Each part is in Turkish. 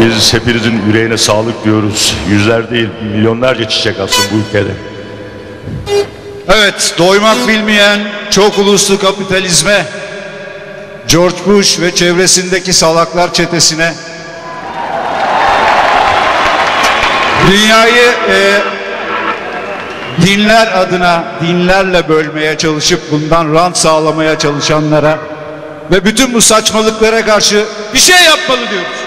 Biz hepinizin yüreğine sağlık diyoruz. Yüzler değil, milyonlarca çiçek aslında bu ülkede. Evet, doymak bilmeyen çok uluslu kapitalizme, George Bush ve çevresindeki salaklar çetesine, dünyayı e, dinler adına dinlerle bölmeye çalışıp bundan rant sağlamaya çalışanlara ve bütün bu saçmalıklara karşı bir şey yapmalı diyoruz.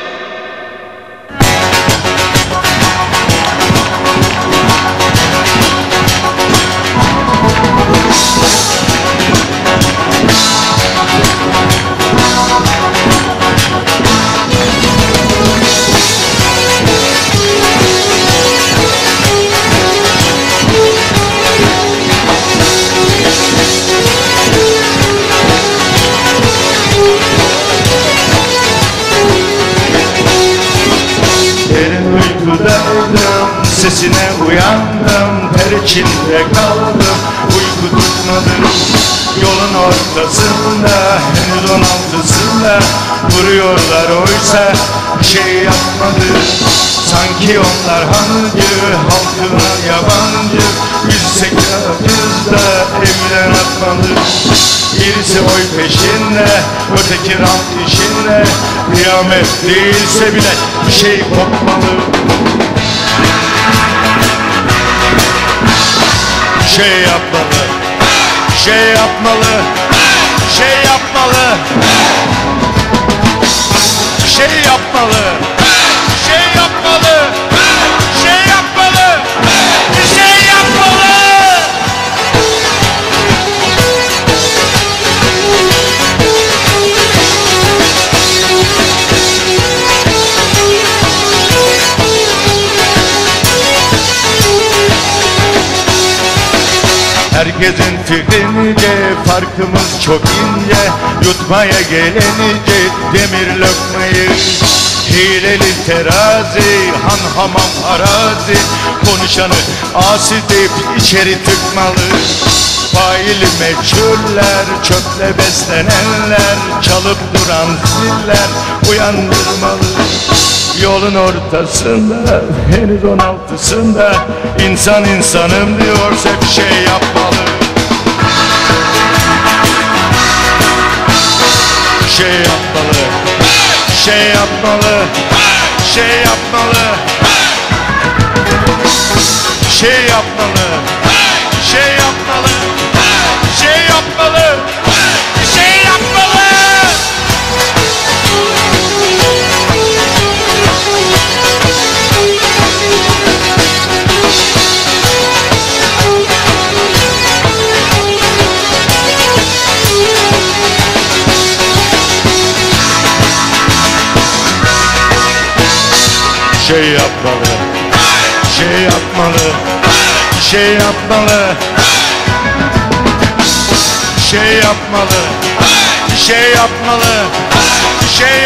Uykudaydım, sesine uyandım Ter içinde kaldım, uyku tutmadı Yolun ortasında, henüz on altısında Vuruyorlar oysa bir şey yapmadı. Sanki onlar hancı, halkına yabancı. Yüzsek da evden atmalı Birisi oy peşinde, öteki rant işinde. Kıyamet değilse bile bir şey kopmalı şey yapmalı. Şey yapmalı. Şey yapmalı. Şey yapmalı, şey yapmalı. Herkesin fikrince farkımız çok ince. Yutmaya gelince demir lokmayı Hileli terazi, han hamam arazi. Konuşanı asi deyip içeri tıkmalı. Faili meçhuller, çöple beslenenler. Çalıp duran ziller uyandırmalı. Yolun ortasında, henüz on altısında. İnsan insanım diyorsa bir şey yapmalı. Bir şey yapmalı şey yapmalı. Şey yapmalı. Şey yapmalı. Şey yapmalı şey yapmalı. Şey yapmalı. Şey yapmalı. Şey yapmalı. Şey yapmalı. Şey